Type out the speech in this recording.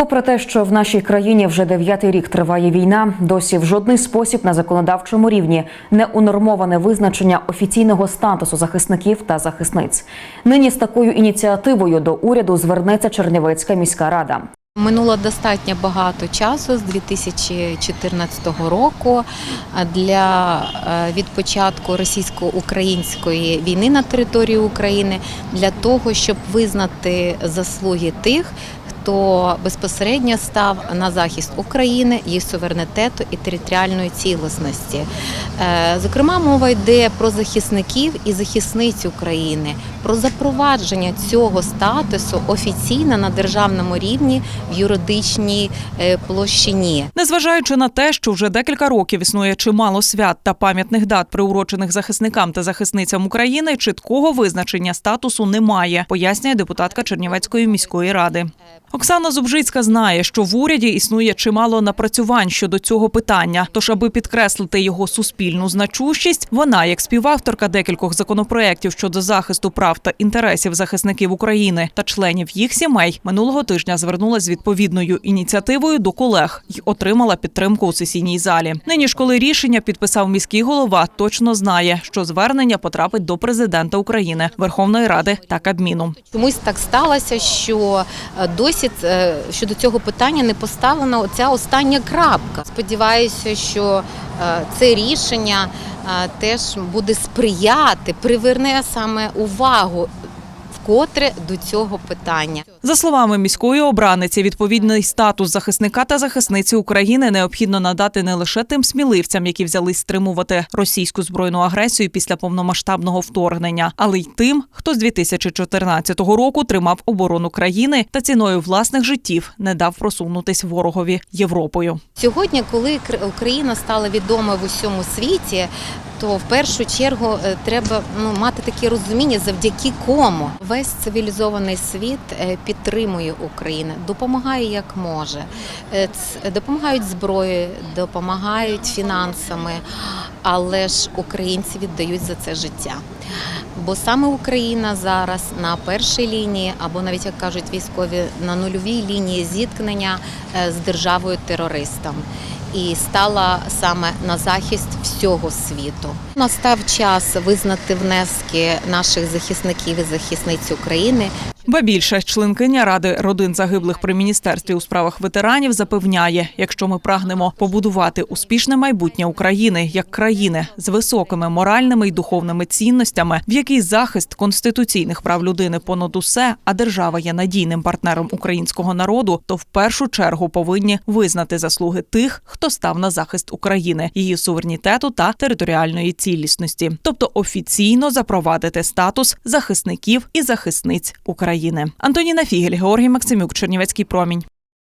Попри те, що в нашій країні вже дев'ятий рік триває війна, досі в жодний спосіб на законодавчому рівні не унормоване визначення офіційного статусу захисників та захисниць. Нині з такою ініціативою до уряду звернеться Чернівецька міська рада. Минуло достатньо багато часу з 2014 року для е, від початку російсько-української війни на території України для того, щоб визнати заслуги тих. Хто безпосередньо став на захист України, її суверенітету і територіальної цілісності. Е, Зокрема, мова йде про захисників і захисниць України, про запровадження цього статусу офіційно на державному рівні в юридичній е, площині. Незважаючи на те, що вже декілька років існує чимало свят та пам'ятних дат, приурочених захисникам та захисницям України, чіткого визначення статусу немає, пояснює депутатка Чернівецької міської ради. Оксана Зубжицька знає, що в уряді існує чимало напрацювань щодо цього питання. Тож, аби підкреслити його суспільну значущість, вона, як співавторка декількох законопроєктів щодо захисту прав та інтересів захисників України та членів їх сімей, минулого тижня звернулася з відповідною ініціативою до колег і отримала підтримку у сесійній залі. Нині ж, коли рішення підписав міський голова, точно знає, що звернення потрапить до президента України, Верховної Ради та Кабміну. Чомусь так сталося, що е, досі е, щодо цього питання не поставлена ця остання крапка. Сподіваюся, що е, це рішення е, теж буде сприяти, приверне саме увагу вкотре до цього питання. За словами міської обраниці, відповідний статус захисника та захисниці України необхідно надати не лише тим сміливцям, які взялись стримувати російську збройну агресію після повномасштабного вторгнення, але й тим, хто з 2014 року тримав оборону країни та ціною власних життів не дав просунутись ворогові Європою. Сьогодні, коли Кр- Україна стала відома в усьому світі, то в першу чергу е, треба ну, мати таке розуміння, завдяки кому весь цивілізований світ е, підтримує Україну, допомагає як може. Е, Допомагають зброєю, допомагають фінансами, але ж українці віддають за це життя. Бо саме Україна зараз на першій лінії, або навіть як кажуть військові, на нульовій лінії зіткнення з державою терористом. І стала саме на захист всього світу. Настав час визнати внески наших захисників і захисниць України. Ба більше членкиня ради родин загиблих при міністерстві у справах ветеранів запевняє, якщо ми прагнемо побудувати успішне майбутнє України як країни з високими моральними і духовними цінностями, в якій захист конституційних прав людини понад усе, а держава є надійним партнером українського народу, то в першу чергу повинні визнати заслуги тих, хто став на захист України, її суверенітету та територіальної цілісності, тобто офіційно запровадити статус захисників і захисниць України. Антоніна Фігель, Георгій Максимюк, Чернівецький промінь.